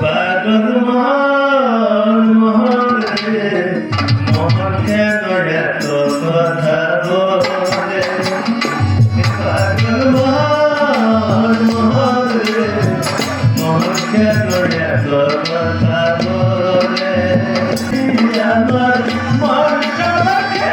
পাগল মন মন রে মন কেন এত কথা বলে পাগল মন মন রে মন কেন এত কথা বলে আমার মনটা রাখে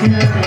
Yeah.